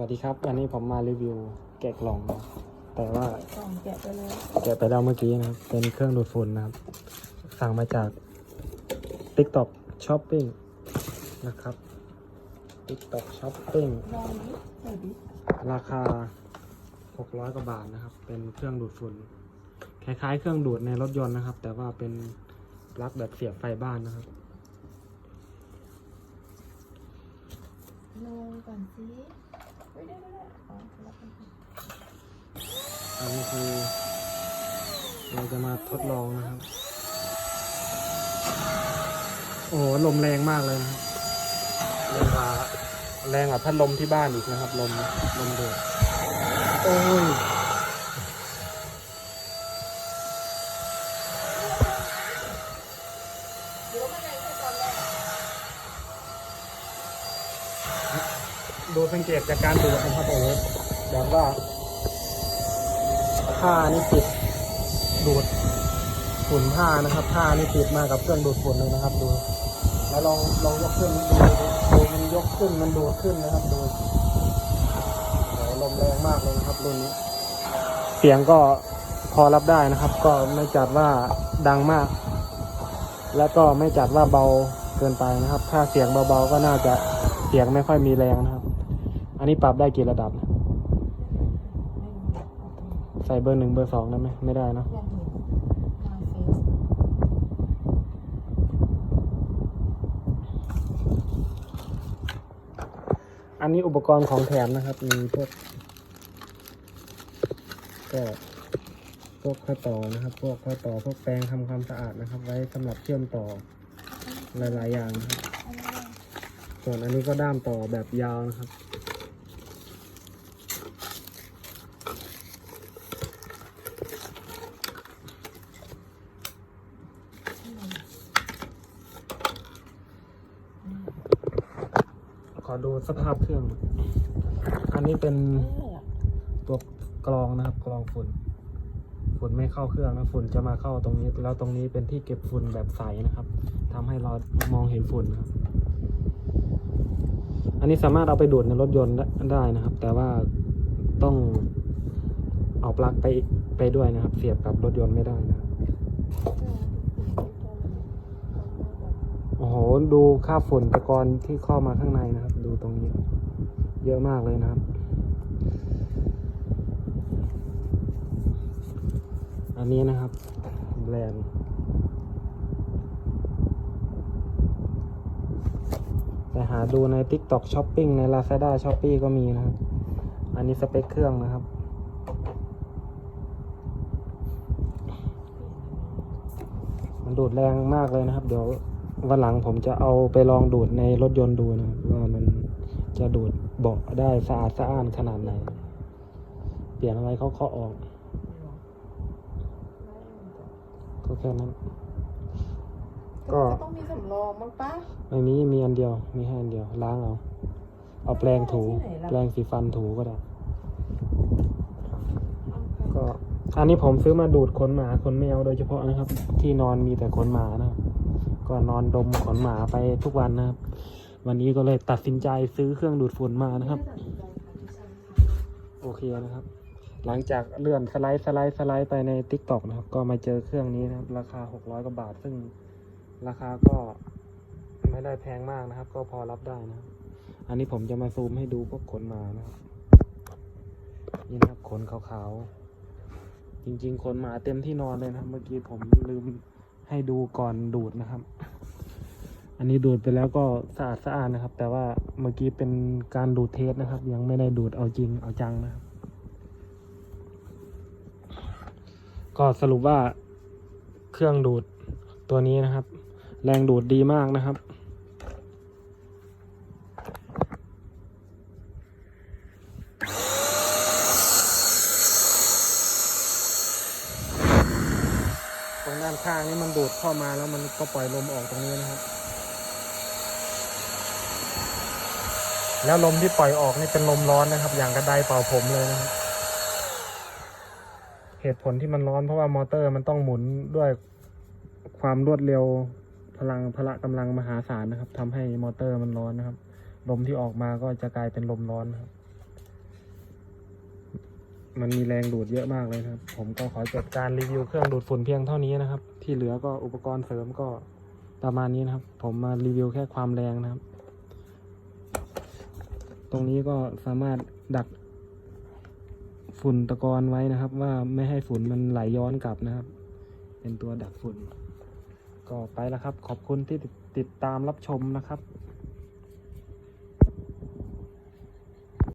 วัสดีครับ วันนี้ผมมารีวิวแกะกล่องนะแต่ว่ากล่องแกะไปเลยแกะไปแล้วเมื่อกี้นะครับ เป็นเครื่องดูดฝุ่นนะครับ สั่งมาจาก TikTok Shopping นะครับ TikTok Shopping ลองดิใส่ดิราคา 600 กว่าบาทนะครับ เป็นเครื่องดูดฝุ่น คล้ายๆ เครื่องดูดในรถยนต์นะครับ แต่ว่าเป็นปลั๊กแบบเสียบไฟบ้านนะครับ ลองก่อนสิไม่ได้ไม่ได้อ๋อแล้วกัน อันนี้ คือ เราจะมาทดลองนะครับ โอ้โหลมแรงมากเลยนะครับแรงกว่าแรงกว่าพัดลมที่บ้านอีกนะครับ ลมลมเดือดโอ้ยดูสังเกตจากการดูดนะครับโอ้โหแบบว่า ผ้านี่ติดดูดฝุ่นผ้านะครับ ผ้านี่ติดมากับเครื่องดูดฝุ่นเลยนะครับ ดู แล้วลองลองยกขึ้นดูดูมันยกขึ้นมันดูดขึ้นนะครับดูลมแรงมากเลยนะครับรุ่นนี้ เสียงก็พอรับได้นะครับ ก็ไม่จัดว่าดังมาก และก็ไม่จัดว่าเบาเกินไปนะครับ ถ้าเสียงเบาๆก็น่าจะเสียงไม่ค่อยมีแรงนะครับ อันนี้ปรับได้กี่ระดับ ใส่เบอร์หนึ่งเบอร์สองได้ไหมไม่ได้เนะยังเห็น my face อันนี้อุปกรณ์ของแถมนะครับ มีพวก ก็พวกข้อต่อนะครับ พวกข้อต่อพวกแปรงทำความสะอาดนะครับ ไว้สำหรับเชื่อมต่อหลาย ๆ อย่างนะครับ ส่วนอันนี้ก็ด้ามต่อแบบยาวนะครับ ดูสภาพเครื่อง อันนี้เป็นตัวกรองนะครับกรองฝุ่น ฝุ่นไม่เข้าเครื่องนะฝุ่นจะมาเข้าตรงนี้ แล้วตรงนี้เป็นที่เก็บฝุ่นแบบใสนะครับทำให้เรามองเห็นฝุ่นครับ อันนี้สามารถเอาไปดูดในรถยนต์ได้นะครับ แต่ว่าต้องเอาปลั๊กไปไปด้วยนะครับ เสียบกับรถยนต์ไม่ได้นะครับ โอ้โห ดูค่าฝุ่นตะกอนที่เข้ามาข้างในนะครับ ดูตรงนี้ เยอะมากเลยนะครับ อันนี้นะครับแบรนด์ไปหาดูใน TikTok Shopping ใน Lazada Shopee ก็มีนะครับ อันนี้สเปคเครื่องนะครับ มันดูดแรงมากเลยนะครับ เดี๋ยว วันหลังผมจะเอาไปลองดูดในรถยนต์ดูนะครับว่ามันจะดูดเบาะได้สะอาดสะอ้านขนาดไหน เปลี่ยนอะไรเขาเคาะออก ก็แค่นั้น ก็ก็ต้องมีสำรองมั้งปะไม่มีมีอันเดียว มีให้อันเดียวล้างเอา เอาแปรงถูที่ไหนล่ะแปรงสีฟันถูก็ได้ ก็อันนี้ผมซื้อมาดูดขนหมาขนแมวโดยเฉพาะนะครับ ที่นอนมีแต่ขนหมานะครับ ก็นอนดมขนหมาไปทุกวันนะครับ วันนี้ก็เลยตัดสินใจซื้อเครื่องดูดฝุ่นมานะครับ โอเคนะครับ หลังจากเลื่อนสไลด์สไลด์สไลด์ไปใน t ิ k t o k นะครับ ก็มาเจอเครื่องนี้นะครับ ราคา 600กว่าบาท ซึ่งราคาก็ไม่ได้แพงมากนะครับ ก็พอรับได้นะครับ อันนี้ผมจะมาซูมให้ดูพวกขนหมานะครับนี่นะครับขนขาวๆ จริงๆขนหมาเต็มที่นอนเลยนะเมื่อกี้ผมลืมให้ดูก่อนดูดนะครับ อันนี้ดูดไปแล้วก็สะอาดสะอาดนะครับ แต่ว่าเมื่อกี้เป็นการดูดเทสนะครับ ยังไม่ได้ดูดเอาจริงเอาจังนะครับ ก็สรุปว่าเครื่องดูดตัวนี้นะครับ แรงดูดดีมากนะครับตรงด้านข้างนี่มันดูดเข้ามาแล้วมันก็ปล่อยลมออกตรงนี้นะครับ แล้วลมที่ปล่อยออกนี่เป็นลมร้อนนะครับ อย่างกระไดเป่าผมเลยนะครับ เหตุผลที่มันร้อนเพราะว่ามอเตอร์มันต้องหมุนด้วยความรวดเร็วพลังพละกำลังมหาศาลนะครับทำให้มอเตอร์มันร้อนนะครับ ลมที่ออกมาก็จะกลายเป็นลมร้อนนครับ มันมีแรงดูดเยอะมากเลยครับ ผมก็ขอจบการรีวิวเครื่องดูดฝุ่นเพียงเท่านี้นะครับ ที่เหลือก็อุปกรณ์เสริมก็ประมาณนี้นะครับ ผมมารีวิวแค่ความแรงนะครับ ตรงนี้ก็สามารถดักฝุ่นตะกอนไว้นะครับ ว่าไม่ให้ฝุ่นมันไหลย้อนกลับนะครับ เป็นตัวดักฝุ่น ก็ไปแล้วครับ ขอบคุณที่ติดตามรับชมนะครับ